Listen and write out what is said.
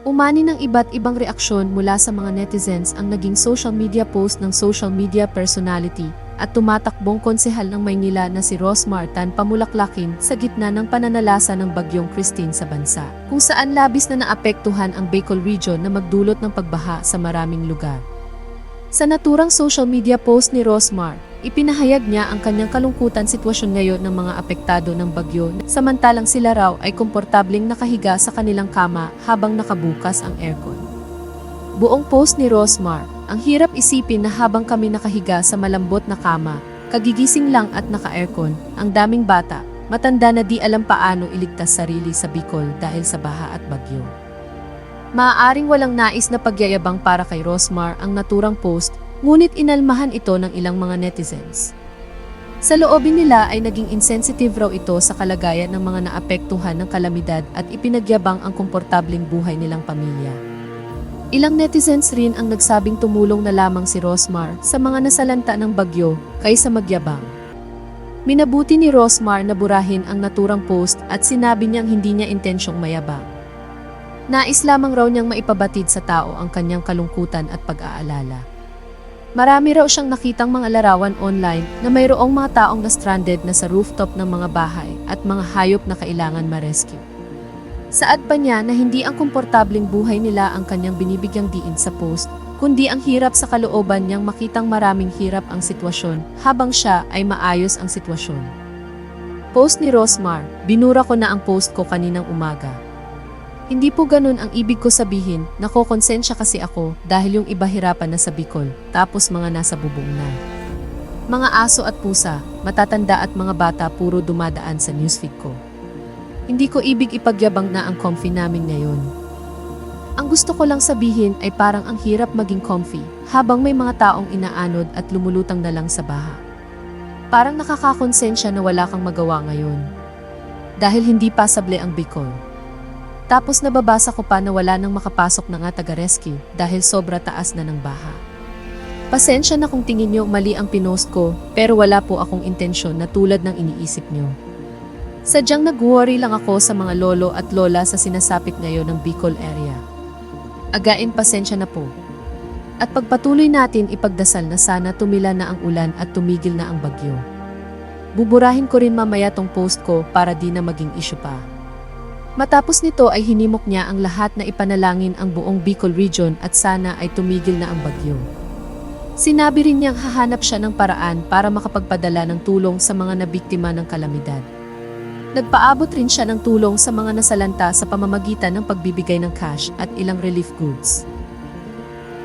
Umani ng iba't ibang reaksyon mula sa mga netizens ang naging social media post ng social media personality at tumatakbong konsehal ng Maynila na si Rosmar Tan pamulaklakin sa gitna ng pananalasa ng bagyong Christine sa bansa, kung saan labis na naapektuhan ang Bicol region na magdulot ng pagbaha sa maraming lugar. Sa naturang social media post ni Rosmar, ipinahayag niya ang kanyang kalungkutan sitwasyon ngayon ng mga apektado ng bagyo samantalang sila raw ay komportabling nakahiga sa kanilang kama habang nakabukas ang aircon. Buong post ni Rosmar, ang hirap isipin na habang kami nakahiga sa malambot na kama, kagigising lang at naka-aircon, ang daming bata, matanda na di alam paano iligtas sarili sa Bicol dahil sa baha at bagyo. Maaaring walang nais na pagyayabang para kay Rosmar ang naturang post, ngunit inalmahan ito ng ilang mga netizens. Sa loobin nila ay naging insensitive raw ito sa kalagayan ng mga naapektuhan ng kalamidad at ipinagyabang ang komportabling buhay nilang pamilya. Ilang netizens rin ang nagsabing tumulong na lamang si Rosmar sa mga nasalanta ng bagyo kaysa magyabang. Minabuti ni Rosmar na burahin ang naturang post at sinabi niyang hindi niya intensyong mayabang. Nais lamang raw niyang maipabatid sa tao ang kanyang kalungkutan at pag-aalala. Marami raw siyang nakitang mga larawan online na mayroong mga taong na stranded na sa rooftop ng mga bahay at mga hayop na kailangan ma-rescue. Saad pa niya na hindi ang komportabling buhay nila ang kanyang binibigyang diin sa post, kundi ang hirap sa kalooban niyang makitang maraming hirap ang sitwasyon habang siya ay maayos ang sitwasyon. Post ni Rosmar, binura ko na ang post ko kaninang umaga. Hindi po ganun ang ibig ko sabihin, nakokonsensya kasi ako dahil yung iba hirapan na sa Bicol, tapos mga nasa bubong na. Mga aso at pusa, matatanda at mga bata puro dumadaan sa newsfeed ko. Hindi ko ibig ipagyabang na ang comfy namin ngayon. Ang gusto ko lang sabihin ay parang ang hirap maging comfy habang may mga taong inaanod at lumulutang na lang sa baha. Parang nakakakonsensya na wala kang magawa ngayon. Dahil hindi pasable ang Bicol. Tapos nababasa ko pa na wala nang makapasok na nga taga-rescue dahil sobra taas na ng baha. Pasensya na kung tingin nyo mali ang pinost ko pero wala po akong intensyon na tulad ng iniisip nyo. Sadyang nag-worry lang ako sa mga lolo at lola sa sinasapit ngayon ng Bicol area. Again pasensya na po. At pagpatuloy natin ipagdasal na sana tumila na ang ulan at tumigil na ang bagyo. Buburahin ko rin mamaya tong post ko para di na maging issue pa. Matapos nito ay hinimok niya ang lahat na ipanalangin ang buong Bicol region at sana ay tumigil na ang bagyo. Sinabi rin niyang hahanap siya ng paraan para makapagpadala ng tulong sa mga nabiktima ng kalamidad. Nagpaabot rin siya ng tulong sa mga nasalanta sa pamamagitan ng pagbibigay ng cash at ilang relief goods.